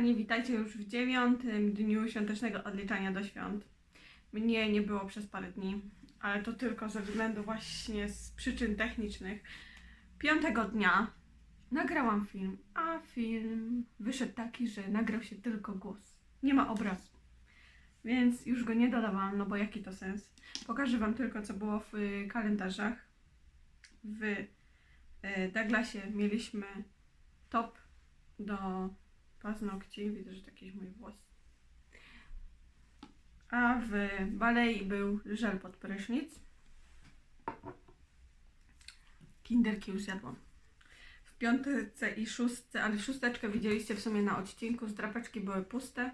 kochani, witajcie już w dziewiątym dniu świątecznego odliczania do świąt. Mnie nie było przez parę dni, ale to tylko ze względu właśnie z przyczyn technicznych. Piątego dnia nagrałam film, a film wyszedł taki, że nagrał się tylko głos. Nie ma obrazu. Więc już go nie dodawałam, no bo jaki to sens? Pokażę Wam tylko, co było w y, kalendarzach. W y, Douglasie mieliśmy top do paznokci. Widzę, że to jakiś mój włos. A w balei był żel pod prysznic. Kinderki już zjadłam. W piątce i szóstce, ale szósteczkę widzieliście w sumie na odcinku. Zdrapeczki były puste.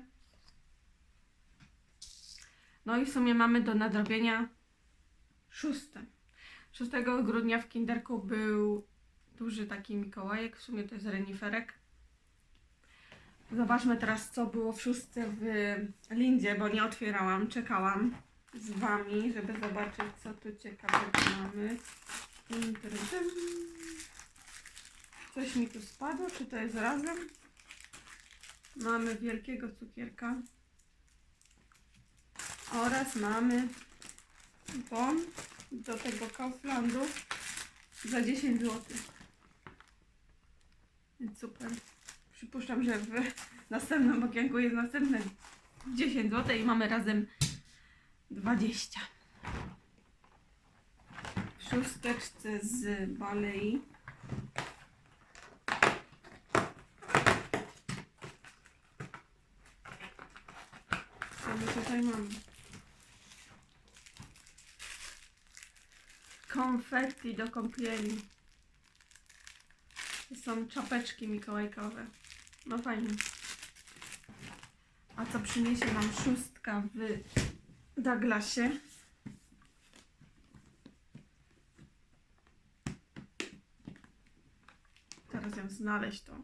No i w sumie mamy do nadrobienia szóste. 6 grudnia w Kinderku był duży taki Mikołajek, w sumie to jest reniferek. Zobaczmy teraz, co było w szóstce w Lindzie, bo nie otwierałam, czekałam z Wami, żeby zobaczyć, co tu ciekawego mamy. Coś mi tu spadło, czy to jest razem? Mamy wielkiego cukierka. Oraz mamy bon do tego Kauflandu za 10 zł. Super. Przypuszczam, że w następnym okienku jest następne 10 zł i mamy razem 20. W szósteczce z balei. Co my tutaj mamy? Konfetti do kąpieli. To są czapeczki mikołajkowe. No fajnie. A co przyniesie nam szóstka w Douglasie? Teraz ją znaleźć to.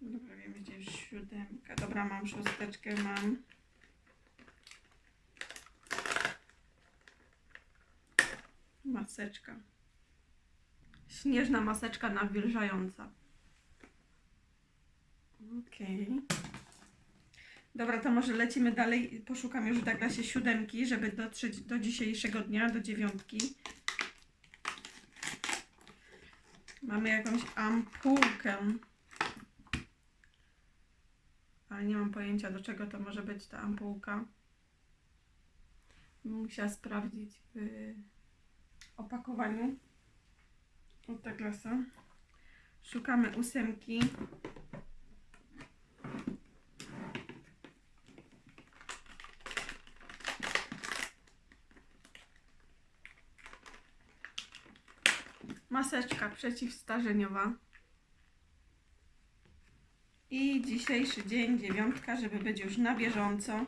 Dobra, wiem gdzie jest siódemka. Dobra, mam szósteczkę, mam. Maseczka. Śnieżna maseczka nawilżająca. Okej. Dobra, to może lecimy dalej. Poszukam już w Douglasie siódemki, żeby dotrzeć do dzisiejszego dnia, do dziewiątki. Mamy jakąś ampułkę. Ale nie mam pojęcia, do czego to może być ta ampułka. Musiała sprawdzić w opakowaniu od Douglasa. Szukamy ósemki. Maseczka przeciwstarzeniowa. I dzisiejszy dzień, dziewiątka, żeby być już na bieżąco.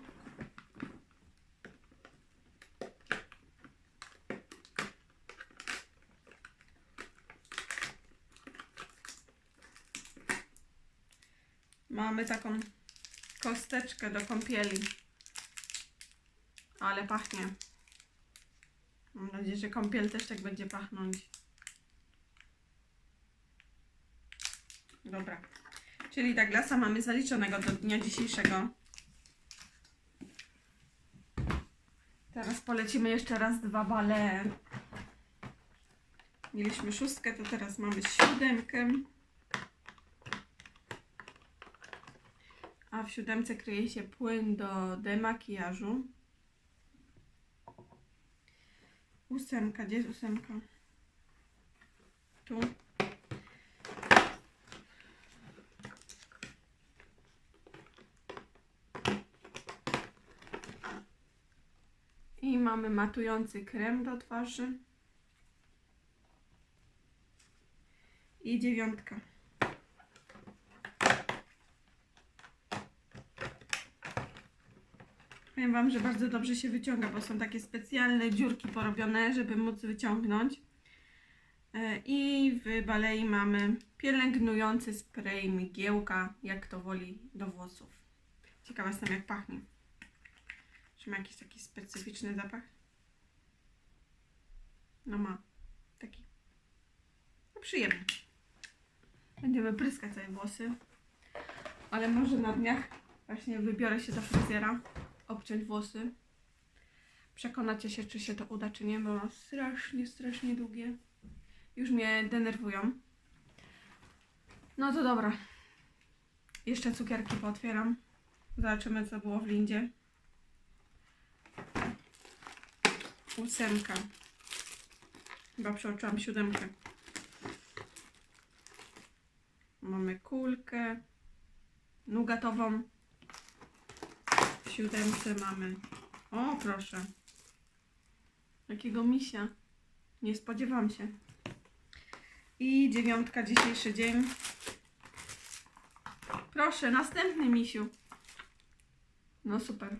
Mamy taką kosteczkę do kąpieli. Ale pachnie. Mam nadzieję, że kąpiel też tak będzie pachnąć. Dobra. Czyli Douglasa mamy zaliczonego do dnia dzisiejszego. Teraz polecimy jeszcze raz dwa bale. Mieliśmy szóstkę, to teraz mamy siódemkę. A w siódemce kryje się płyn do demakijażu. Ósemka, gdzie jest ósemka? Tu. I mamy matujący krem do twarzy. I dziewiątka. Powiem Wam, że bardzo dobrze się wyciąga, bo są takie specjalne dziurki porobione, żeby móc wyciągnąć. E, I w balei mamy pielęgnujący spray mgiełka, jak to woli, do włosów. Ciekawa jestem, jak pachnie. Czy ma jakiś taki specyficzny zapach? No ma. Taki. No przyjemny. Będziemy pryskać sobie włosy. Ale może na dniach właśnie wybiorę się do fryzjera, obciąć włosy. Przekonacie się, czy się to uda, czy nie, bo mam strasznie, strasznie długie. Już mnie denerwują. No to dobra. Jeszcze cukierki pootwieram. Zobaczymy, co było w lindzie. Ósemka. Chyba przeoczyłam siódemkę. Mamy kulkę nugatową. W siódemce mamy. O, proszę. Jakiego misia. Nie spodziewam się. I dziewiątka, dzisiejszy dzień. Proszę, następny misiu. No super.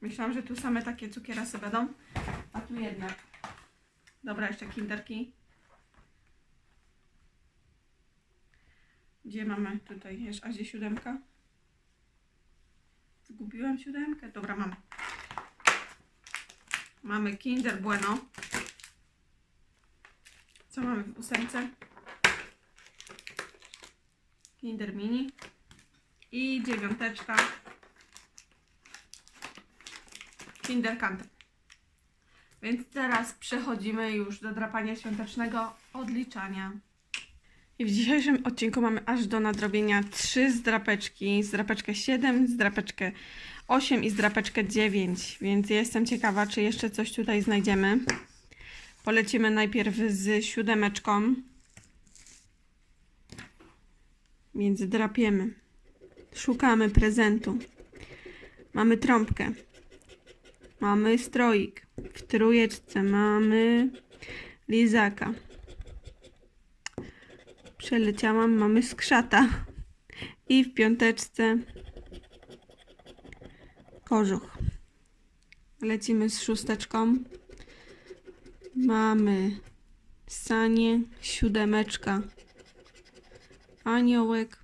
Myślałam, że tu same takie cukierasy będą, a tu jednak. Dobra, jeszcze kinderki. Gdzie mamy tutaj? Jest, a gdzie siódemka? Zgubiłam siódemkę. Dobra, mam. Mamy Kinder Bueno. Co mamy w ósemce? Kinder Mini. I dziewiąteczka. Kinder Candy. Więc teraz przechodzimy już do drapania świątecznego odliczania. I w dzisiejszym odcinku mamy aż do nadrobienia trzy zdrapeczki. Zdrapeczkę 7, zdrapeczkę 8 i zdrapeczkę 9. Więc jestem ciekawa, czy jeszcze coś tutaj znajdziemy. Polecimy najpierw z siódemeczką. Więc drapiemy. Szukamy prezentu. Mamy trąbkę. Mamy stroik. W trójeczce mamy lizaka. Przeleciałam, mamy skrzata. I w piąteczce kożuch. Lecimy z szósteczką. Mamy sanie, siódemeczka, aniołek,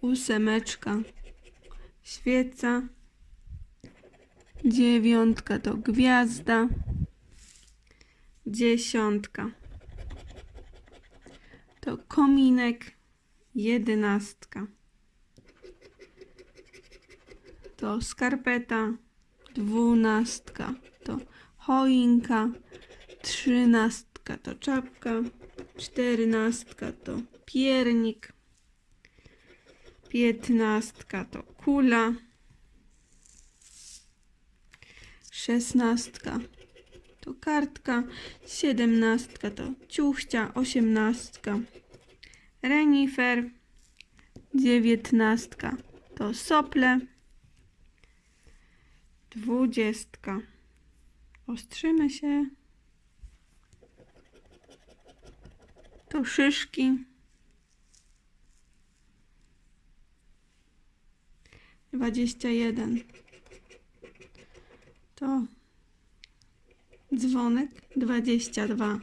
ósemeczka, świeca, dziewiątka to gwiazda, dziesiątka to kominek, jedenastka to skarpeta, dwunastka to choinka, trzynastka to czapka, czternastka to piernik, piętnastka to kula, szesnastka. To kartka, siedemnastka to ciuchcia, osiemnastka. Renifer, dziewiętnastka to sople, dwudziestka. Ostrzymy się, to szyszki, dwadzieścia jeden to dzwonek, 22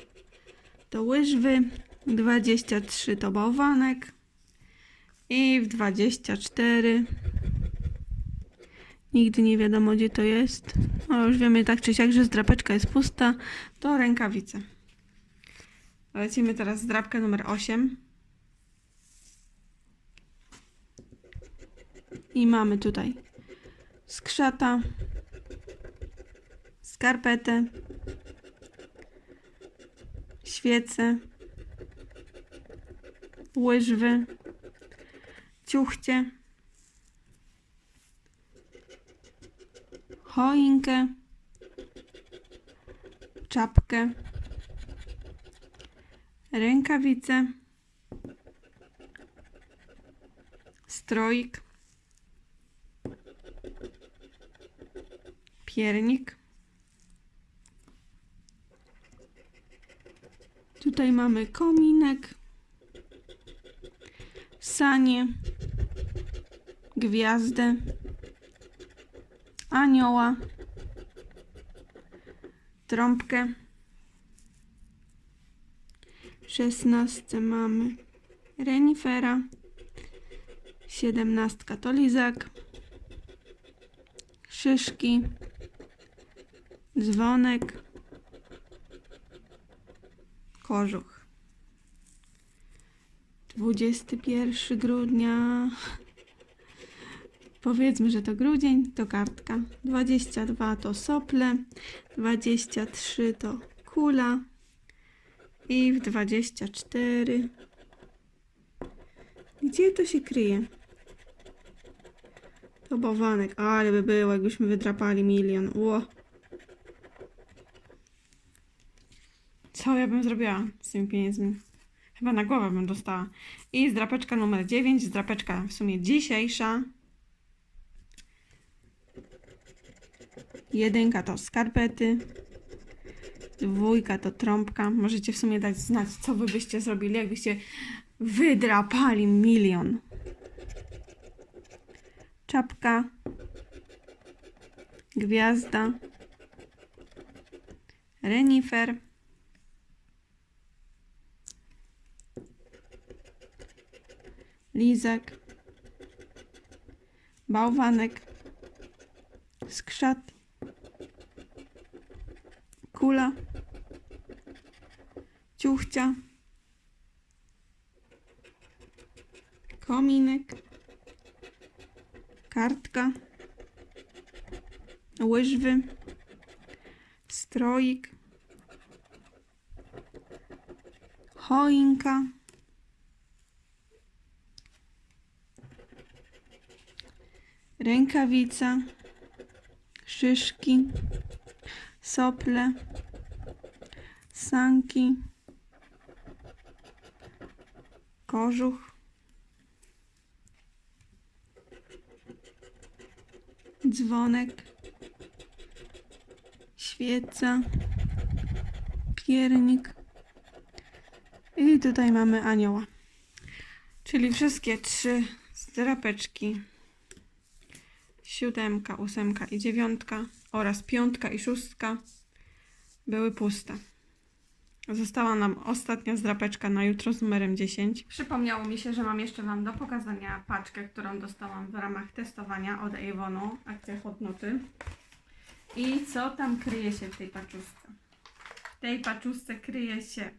to łyżwy, 23 to bałwanek i w 24 nigdy nie wiadomo gdzie to jest. No już wiemy tak czy siak, że zdrapeczka jest pusta, to rękawice. Lecimy teraz z drapkę numer 8. I mamy tutaj skrzata, skarpetę, świece, łyżwy, ciuchcie, choinkę, czapkę, rękawice, stroik, piernik, Tutaj mamy kominek, sanie, gwiazdę, anioła, trąbkę. W szesnastce mamy renifera, siedemnastka to lizak, szyszki, dzwonek, kożuch. 21 grudnia. Powiedzmy, że to grudzień, to kartka. 22 to sople, 23 to kula i w 24. Gdzie to się kryje? To bałwanek, ale by było, jakbyśmy wydrapali milion. Ło. Co ja bym zrobiła z tymi pieniędzmi? Chyba na głowę bym dostała. I zdrapeczka numer 9, zdrapeczka w sumie dzisiejsza. Jedynka to skarpety. Dwójka to trąbka. Możecie w sumie dać znać, co wy byście zrobili, jakbyście wydrapali milion. Czapka. Gwiazda. Renifer. Lizak. Bałwanek. Skrzat. Kula. Ciuchcia. Kominek. Kartka. Łyżwy. Stroik. Choinka. Rękawica. Szyszki. Sople. Sanki. Kożuch. Dzwonek. Świeca. Piernik. I tutaj mamy anioła. Czyli wszystkie trzy zdrapeczki. Siódemka, ósemka i dziewiątka oraz piątka i szóstka były puste. Została nam ostatnia zdrapeczka na jutro z numerem 10. Przypomniało mi się, że mam jeszcze Wam do pokazania paczkę, którą dostałam w ramach testowania od Avonu, akcja Hotnoty. I co tam kryje się w tej paczuszce? W tej paczuszce kryje się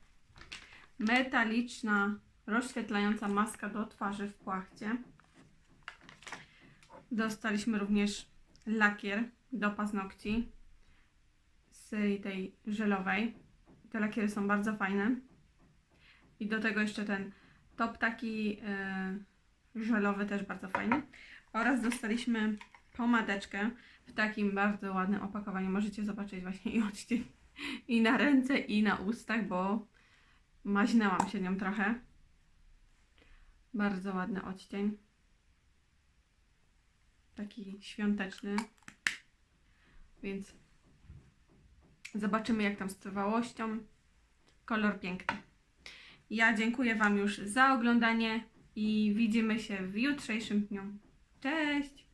metaliczna, rozświetlająca maska do twarzy w płachcie. Dostaliśmy również lakier do paznokci z tej żelowej. Te lakiery są bardzo fajne. I do tego jeszcze ten top taki yy, żelowy też bardzo fajny. Oraz dostaliśmy pomadeczkę w takim bardzo ładnym opakowaniu. Możecie zobaczyć właśnie i odcień i na ręce i na ustach, bo maźnęłam się nią trochę. Bardzo ładny odcień. Taki świąteczny. Więc zobaczymy jak tam z trwałością. Kolor piękny. Ja dziękuję Wam już za oglądanie i widzimy się w jutrzejszym dniu. Cześć!